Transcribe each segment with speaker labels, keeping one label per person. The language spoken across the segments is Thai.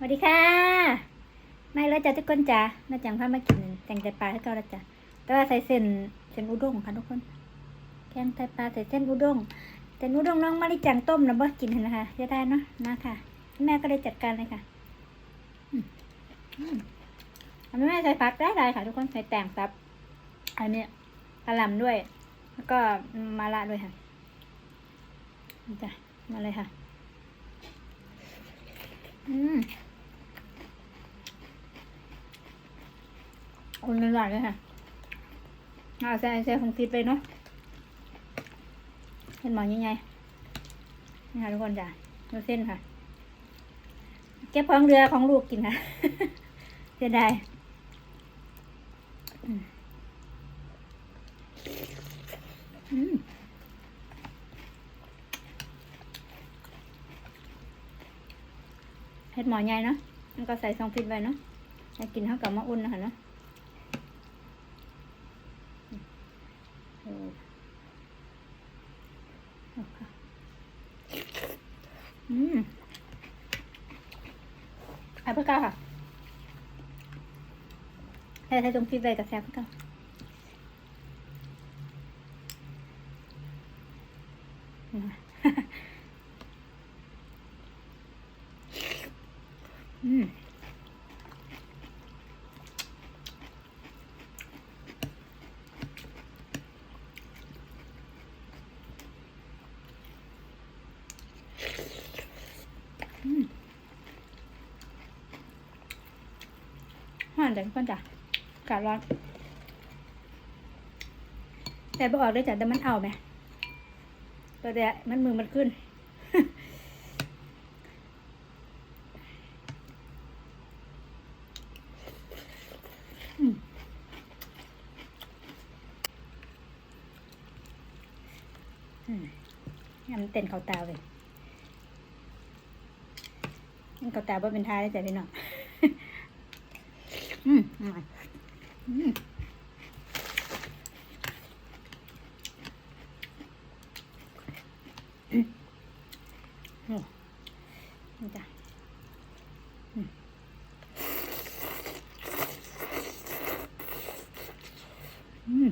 Speaker 1: สวัสดีค่ะไม่แล้วจ้ะทุกคนจ้ะน่าจังพามากินแกงไตปลาให้เกาแล้วจ้ะแต่ว่าใส่เส้นเส้นอุด้งค่ะทุกคนแกงไตปลาใส่เส้นอุด้งแต่อุด้งน้องมาริจังต้มนะบ่กินนะคะจะได้เนาะนะค่ะ แม่ก็ได้จัดการเลยค่ะอืมอืมอันนี้แม่ใส่ผักได้ได้ค่ะ ทุกคนใส่แตงซับ อันนี้กระหล่ำด้วย แล้วก็มาละด้วยค่ะจ้ะมาเลยค่ะ อืม อุ่นหวานๆเลยค่ะเอาใส่ใส่ของติดไปเนาะเส้นหมอนยังไงนี่ค่ะทุกคนจ้ะดูเส้นค่ะ เก็บของเรือของลูกกินค่ะเสียดายอืมเห็ดหมอใหญ่เนาะมันก็ใส่ซองฟิตไว้เนาะให้กินเท่ากับมะอุ่นนะคะเนาะโอ้เอาค่ะ อืมเอาเพื่อก้าวค่ะใส่ใส่ซองฟิตไว้กับแซ่บเพื่อก้าวอืม อืมอืม ห่านแต่ทุกคนจ้ะอากาศร้อนแต่บอกอกเลยจ้ะแต่มันเอาไหมตัวเดียมันมือมันขึ้นอืมอืมยำเต้นเขาตาเลยนี่เขาตาว่าเป็นท้ายได้แต่พี่น้อง อืมอร่อยอืมอืมโอ้นี่จ้ะอืมอืม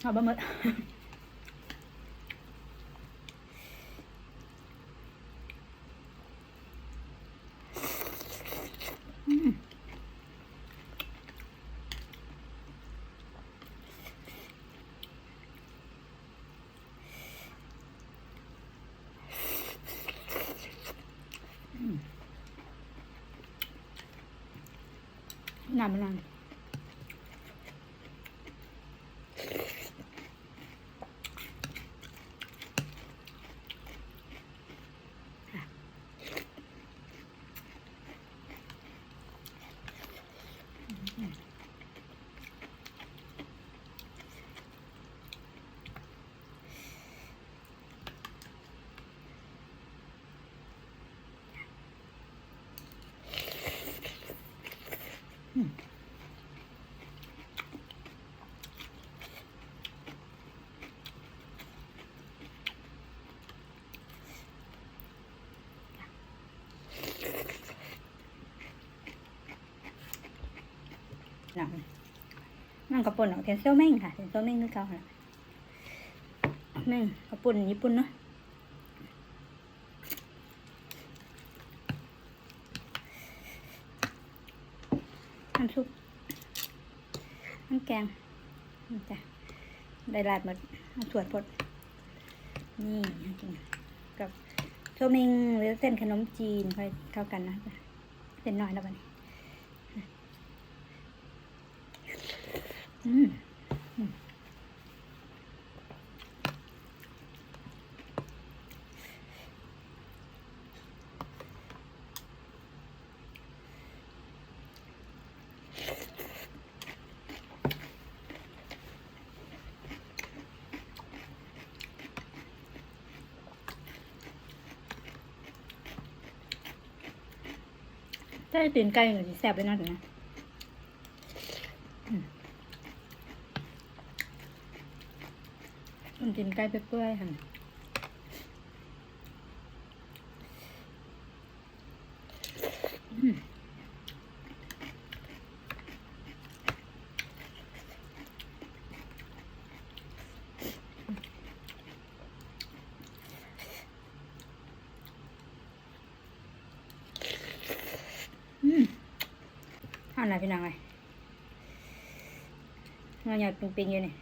Speaker 1: เอาบะหมึก อืมอืม น้ำมันนั่น หนังนั่งกระปุ่นออกเทนเซลเม่งค่ะเทนเซลเม่งคือเขาค่ะแม่งกระปุ่นญี่ปุ่นเนาะน้ำซุป น้ำแกงจ้ะได้ราดหมดเอาถั่วพด นี่จริงกับโชเมงหรือเส้นขนมจีนค่อยเข้ากันนะจ๊ะเส้นน้อยแล้วบันนี้อืม ถ้าตื่นไก่หน่อยแซ่บไปหน่อยนะมันกินไก่เปื่อยๆค่ะ อืม ห้าหนพี่นางเลยงอหยาดปิงๆอยู่นี่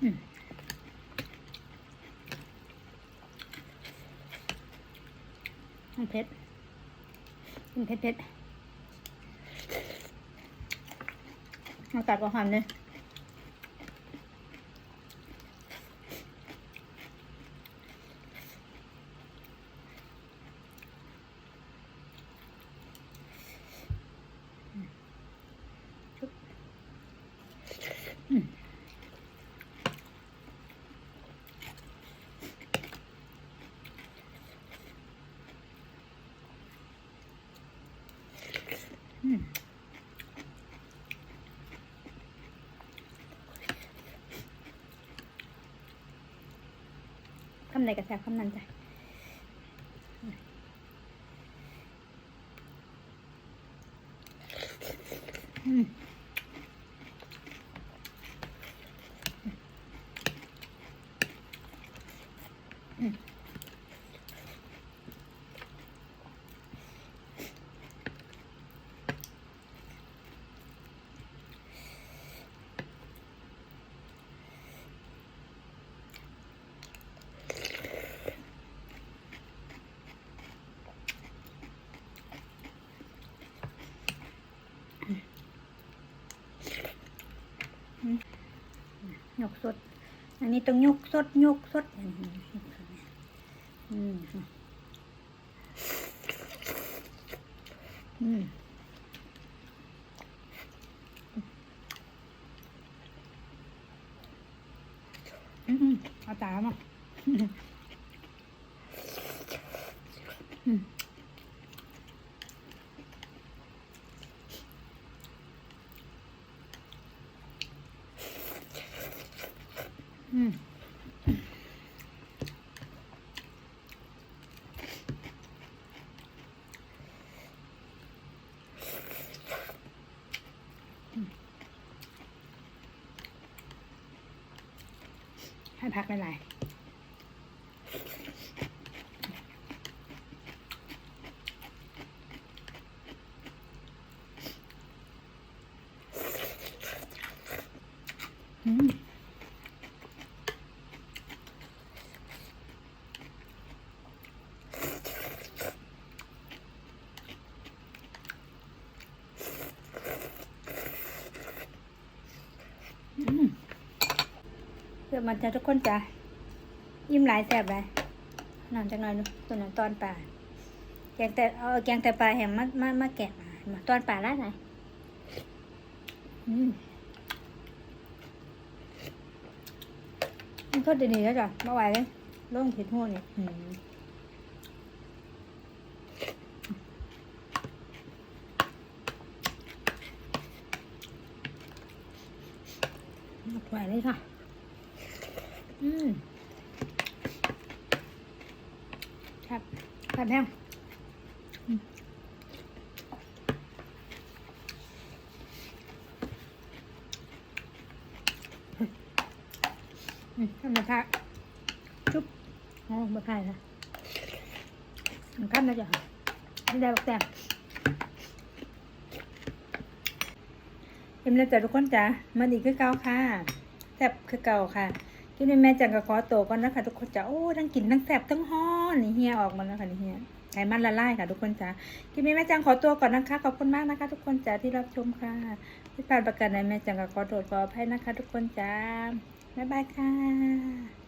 Speaker 1: อืมมันเผ็ดมันเผ็ดเผ็ดเอาตัดกระหอมเลย อืมคำไหนกับแซ่บคำนั้นจ้ะอืมอืมยกสด อันนี้ต้องยกสดยกสดอืมอืมอืมอืมเอาตามอืมอืม ให้พักหลายๆอืม อืมเพื่อมันจะทุกคนจะยิ้มหลายแสบเลยนอนจังหน่อยนอะตัวนั้นตอนป่าแกงแต่เอาแกงแต่ปลาแหมมามามาแกะมามาตอนป่าแล้วไหนอืมทอดดีๆแล้วจ้ะไม่ไหวเลยร่องผิดหัวเนี่ยอืมไม่ไหวเลยค่ะ อืมครับครับแห้งอืมอืมทำมาพักชุบอ๋อมาพายนะมันกั้นนะจ๊ะไม่ได้บอกแต่เอ็มแล้วจ้ะทุกคนจ้ะมาดีกคือเก่าค่ะแซ่บคือเก่าค่ะ ที่นี่แม่จังก็ขอโตวก่อนนะคะทุกคนจ้ะโอ้ทั้งกินทั้งแสบทั้งฮ้อนนี่เฮียออกมาแล้วค่ะนี่เฮียไขมันละลายค่ะ ทุกคนจ้ะที่นี่แม่จังขอตัวก่อนนะคะขอบคุณมากนะคะ ทุกคนจ้ะที่รับชมค่ะที่ผ่านประกันในแม่จังก็ขอโทษขออภัยนะคะ ทุกคนจ้าบ๊ายบายค่ะ